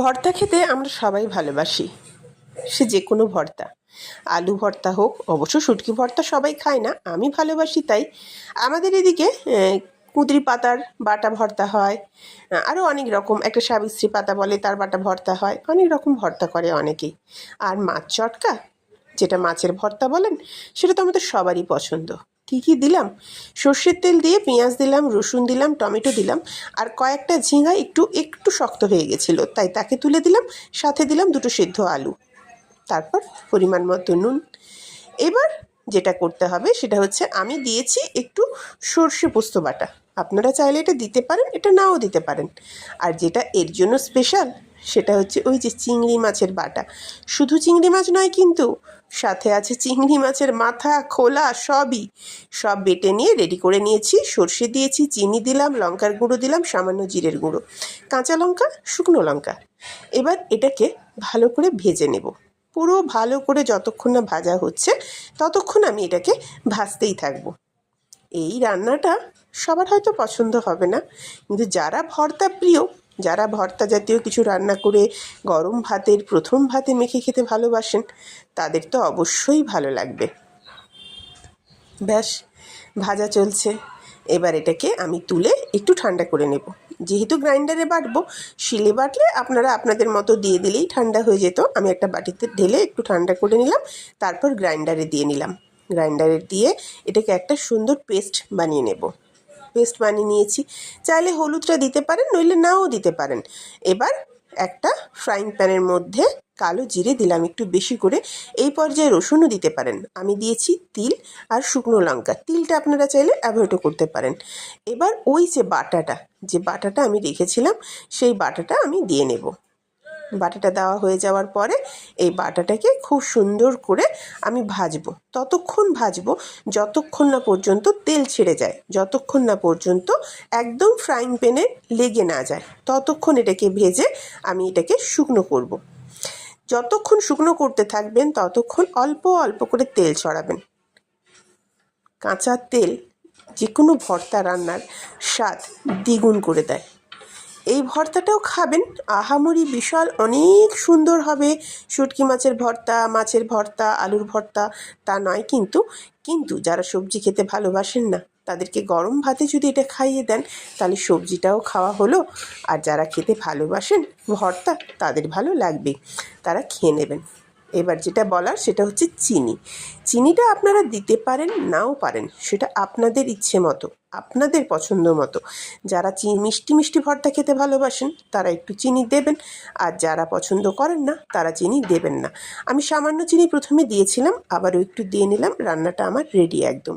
ভর্তা খেতে আমরা সবাই ভালোবাসি। সে যে কোনো ভর্তা। আলু ভর্তা হোক, অবশ্য শুটকি ভর্তা সবাই খায় না, আমি ভালোবাসি তাই। আমাদের এদিকে কুঁদরি পাতার বাটা ভর্তা হয়। আরও অনেক রকম, একটা সাবিত্রী পাতা বলে তার বাটা ভর্তা হয়, অনেক রকম ভর্তা করে অনেকেই। আর মাছ চটকা, যেটা মাছের ভর্তা বলেন, সেটা তো আমাদের সবারই পছন্দ। কী কী দিলাম? সর্ষের তেল দিয়ে পেঁয়াজ দিলাম, রসুন দিলাম, টমেটো দিলাম আর কয়েকটা ঝিঙা একটু একটু শক্ত হয়ে গেছিল। তাই তাকে তুলে দিলাম, সাথে দিলাম দুটো সেদ্ধ আলু। তারপর পরিমাণ মতো নুন। এবার যেটা করতে হবে সেটা হচ্ছে আমি দিয়েছি একটু সর্ষে পোস্ত বাটা। আপনারা চাইলে এটা দিতে পারেন, এটা নাও দিতে পারেন। আর যেটা এর জন্য স্পেশাল সেটা হচ্ছে ওই যে চিংড়ি মাছের বাটা। শুধু চিংড়ি মাছ নয় কিন্তু সাথে আছে চিংড়ি মাছের মাথা, খোলা সবই। সব বেটে নিয়ে রেডি করে নিয়েছি। সর্ষে দিয়েছি, চিনি দিলাম, লঙ্কার গুঁড়ো দিলাম, সামান্য জিরের গুঁড়ো। কাঁচা লঙ্কা, শুকনো লঙ্কা। এবার এটাকে ভালো করে ভেজে নেব। পুরো ভালো করে যতক্ষণ না ভাজা হচ্ছে, ততক্ষণ আমি এটাকে ভাজতেই থাকব। এই রান্নাটা সবার হয়তো পছন্দ হবে না। কিন্তু যারা ভর্তা প্রিয় যারা ভর্তা জাতীয় কিছু রান্না করে গরম ভাতের প্রথম ভাতে মেখে খেতে ভালোবাসেন, তাদের তো অবশ্যই ভালো লাগবে। ব্যাস, ভাজা চলছে। এবার এটাকে আমি তুলে একটু ঠান্ডা করে নেব। যেহেতু গ্রাইন্ডারে বাটবো, শিলে বাটলে আপনারা আপনাদের মতো দিয়ে দিলেই ঠান্ডা হয়ে যেত। আমি একটা বাটিতে ঢেলে একটু ঠান্ডা করে নিলাম, তারপর গ্রাইন্ডারে দিয়ে নিলাম। গ্রাইন্ডারে দিয়ে এটাকে একটা সুন্দর পেস্ট বানিয়ে নেব। পেস্ট বানিয়ে নিয়েছি। চাইলে হলুদটা দিতে পারেন, নইলে নাও দিতে পারেন। এবার একটা ফ্রাইং প্যানের মধ্যে কালো জিরে দিলাম, একটু বেশি করে। এই পর্যায়ে রসুনও দিতে পারেন। আমি দিয়েছি তিল আর শুকনো লঙ্কা। তিলটা আপনারা চাইলে অ্যাভয়েডও করতে পারেন। এবার ওই যে বাটাটা যে বাটাটা আমি রেখেছিলাম, সেই বাটাটা আমি দিয়ে নেব। বাটাটা দেওয়া হয়ে যাওয়ার পরে এই বাটাটাকে খুব সুন্দর করে আমি ভাজবো। ততক্ষণ ভাজবো যতক্ষণ না পর্যন্ত তেল ছেড়ে যায়, যতক্ষণ না পর্যন্ত একদম ফ্রাইং প্যানে লেগে না যায়, ততক্ষণ এটাকে ভেজে আমি এটাকে শুকনো করব। যতক্ষণ শুকনো করতে থাকবেন, ততক্ষণ অল্প অল্প করে তেল ছড়াবেন। কাঁচা তেল যে কোনো ভর্তা রান্নার স্বাদ দ্বিগুণ করে দেয়। এই ভর্তাটাও খাবেন। আহামরি বিশাল, অনেক সুন্দর হবে। শুটকি মাছের ভর্তা মাছের ভর্তা, আলুর ভর্তা, তা নয় কিন্তু কিন্তু যারা সবজি খেতে ভালোবাসেন না, তাদেরকে গরম ভাতে যদি এটা খাইয়ে দেন, তাহলে সবজিটাও খাওয়া হলো। আর যারা খেতে ভালোবাসেন ভর্তা, তাদের ভালো লাগবে। তারা খেয়ে নেবেন। এবার যেটা বলার সেটা হচ্ছে চিনি। চিনিটা আপনারা দিতে পারেন, নাও পারেন, সেটা আপনাদের ইচ্ছে মতো, আপনাদের পছন্দ মতো। যারা চিনি মিষ্টি মিষ্টি ভর্তা খেতে ভালোবাসেন, তারা একটু চিনি দেবেন, আর যারা পছন্দ করেন না, তারা চিনি দেবেন না। আমি সামান্য চিনি প্রথমে দিয়েছিলাম, আবারও একটু দিয়ে নিলাম, রান্নাটা আমার রেডি একদম।